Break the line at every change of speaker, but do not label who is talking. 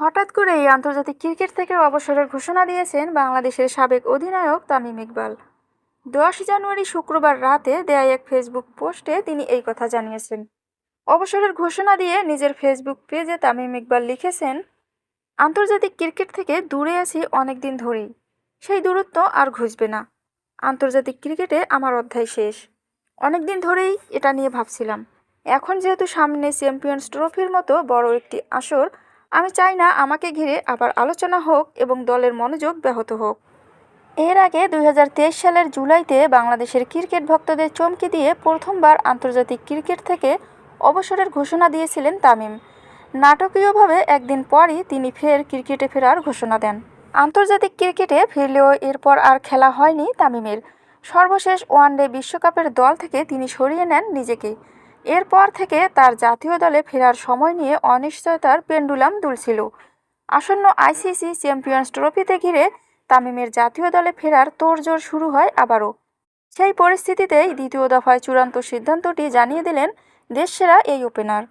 হঠাৎ করে এই আন্তর্জাতিক ক্রিকেট থেকে অবসরের ঘোষণা দিয়েছেন বাংলাদেশের সাবেক অধিনায়ক তামিম ইকবাল। দশ জানুয়ারি শুক্রবার রাতে দেয়া এক ফেসবুক পোস্টে তিনি এই কথা জানিয়েছেন। অবসরের ঘোষণা দিয়ে নিজের ফেসবুক পেজে তামিম ইকবাল লিখেছেন, আন্তর্জাতিক ক্রিকেট থেকে দূরে আছি অনেক দিন ধরেই। সেই দূরত্ব আর ঘুষবে না। আন্তর্জাতিক ক্রিকেটে আমার অধ্যায় শেষ। অনেক দিন ধরেই এটা নিয়ে ভাবছিলাম। এখন যেহেতু সামনে চ্যাম্পিয়ন্স ট্রফির মতো বড় একটি আসর আমি চাই না আমাকে ঘিরে আবার আলোচনা হোক এবং দলের মনোযোগ ব্যাহত হোক। এর আগে দুই হাজার তেইশ সালের জুলাইতে বাংলাদেশের ক্রিকেট ভক্তদের চমকে দিয়ে প্রথমবার আন্তর্জাতিক ক্রিকেট থেকে অবসরের ঘোষণা দিয়েছিলেন তামিম। নাটকীয়ভাবে একদিন পরই তিনি ফের ক্রিকেটে ফেরার ঘোষণা দেন। আন্তর্জাতিক ক্রিকেটে ফিরলেও এরপর আর খেলা হয়নি তামিমের। সর্বশেষ ওয়ানডে বিশ্বকাপের দল থেকে তিনি সরিয়ে নেন নিজেকে। এরপর থেকে তার জাতীয় দলে ফেরার সময় নিয়ে অনিশ্চয়তার পেন্ডুলাম দুলছিল। আসন্ন আইসিসি চ্যাম্পিয়ন্স ট্রফিতে ঘিরে তামিমের জাতীয় দলে ফেরার তোড়জোড় শুরু হয় আবারও। সেই পরিস্থিতিতেই দ্বিতীয় দফায় চূড়ান্ত সিদ্ধান্তটি জানিয়ে দিলেন দেশসেরা এই ওপেনার।